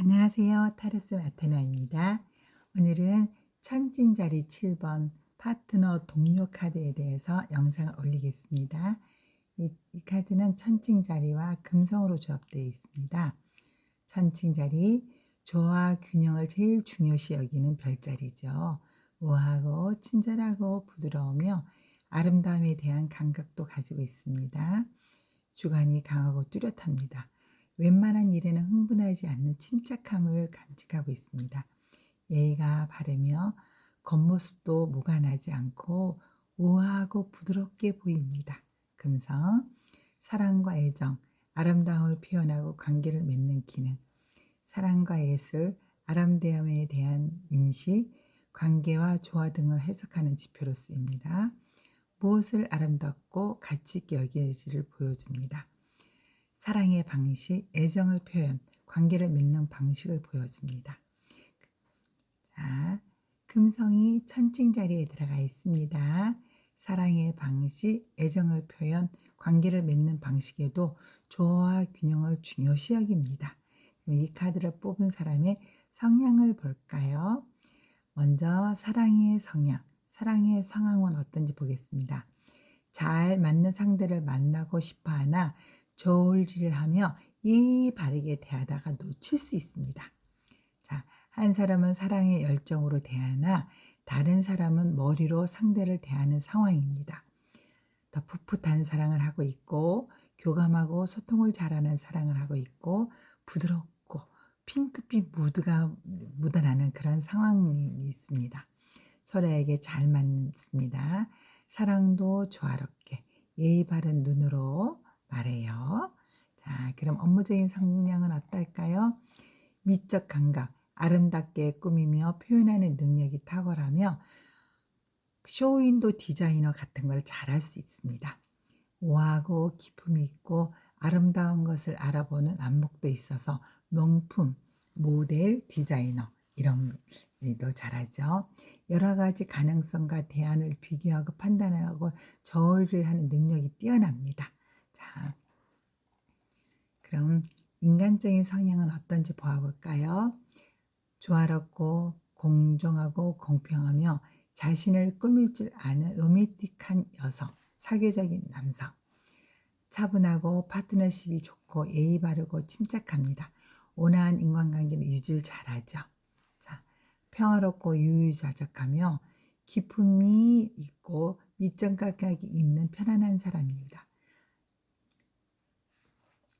안녕하세요. 타르스 마테나입니다. 오늘은 천칭자리 7번 파트너 동료 카드에 대해서 영상을 올리겠습니다. 이, 이 카드는 천칭자리와 금성으로 조합되어 있습니다. 천칭자리, 조화 균형을 제일 중요시 여기는 별자리죠. 우아하고 친절하고 부드러우며 아름다움에 대한 감각도 가지고 있습니다. 주관이 강하고 뚜렷합니다. 웬만한 일에는 흥분하지 않는 침착함을 간직하고 있습니다. 예의가 바르며 겉모습도 무관하지 않고 우아하고 부드럽게 보입니다. 금성, 사랑과 애정, 아름다움을 표현하고 관계를 맺는 기능, 사랑과 예술, 아름다움에 대한 인식, 관계와 조화 등을 해석하는 지표로 쓰입니다. 무엇을 아름답고 가치 있게 여기지를 보여줍니다. 사랑의 방식, 애정을 표현, 관계를 맺는 방식을 보여줍니다. 자, 금성이 천칭 자리에 들어가 있습니다. 사랑의 방식, 애정을 표현, 관계를 맺는 방식에도 조화와 균형을 중요시 여깁니다. 이 카드를 뽑은 사람의 성향을 볼까요? 먼저 사랑의 성향, 사랑의 상황은 어떤지 보겠습니다. 잘 맞는 상대를 만나고 싶어 하나 저울질을 하며 이 바르게 대하다가 놓칠 수 있습니다. 자, 한 사람은 사랑의 열정으로 대하나 다른 사람은 머리로 상대를 대하는 상황입니다. 더 풋풋한 사랑을 하고 있고 교감하고 소통을 잘하는 사랑을 하고 있고 부드럽고 핑크빛 무드가 묻어나는 그런 상황이 있습니다. 서로에게 잘 맞습니다. 사랑도 조화롭게 예의 바른 눈으로 말해요. 자, 그럼 업무적인 성향은 어떨까요? 미적 감각, 아름답게 꾸미며 표현하는 능력이 탁월하며 쇼윈도 디자이너 같은 걸 잘할 수 있습니다. 우아하고 기품이 있고 아름다운 것을 알아보는 안목도 있어서 명품, 모델, 디자이너 이런 일도 잘하죠. 여러 가지 가능성과 대안을 비교하고 판단하고 저울을 하는 능력이 뛰어납니다. 자, 그럼 인간적인 성향은 어떤지 보아볼까요? 조화롭고 공정하고 공평하며 자신을 꾸밀 줄 아는 로맨틱한 여성, 사교적인 남성. 차분하고 파트너십이 좋고 예의 바르고 침착합니다. 온화한 인간관계를 유지를 잘하죠. 자, 평화롭고 유유자적하며 기품이 있고 감각이 있는 편안한 사람입니다.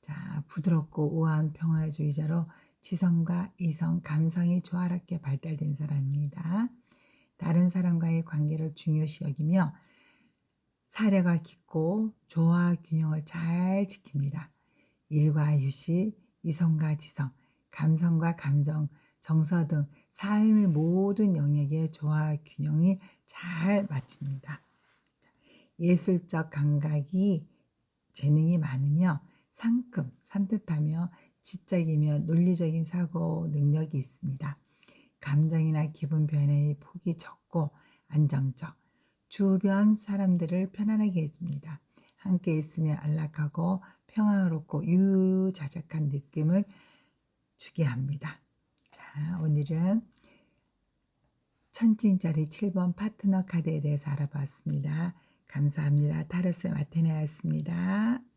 자, 부드럽고 우아한 평화주의자로 지성과 이성, 감성이 조화롭게 발달된 사람입니다. 다른 사람과의 관계를 중요시 여기며 사려가 깊고 조화 균형을 잘 지킵니다. 일과 휴식, 이성과 지성, 감성과 감정, 정서 등 삶의 모든 영역의 조화 균형이 잘 맞춥니다. 예술적 감각이 재능이 많으며 산뜻하며 지적이며 논리적인 사고 능력이 있습니다. 감정이나 기분 변화의 폭이 적고 안정적, 주변 사람들을 편안하게 해줍니다. 함께 있으면 안락하고 평화롭고 유자적한 느낌을 주게 합니다. 자, 오늘은 천칭짜리 7번 파트너 카드에 대해서 알아봤습니다. 감사합니다. 타르스 마테네였습니다.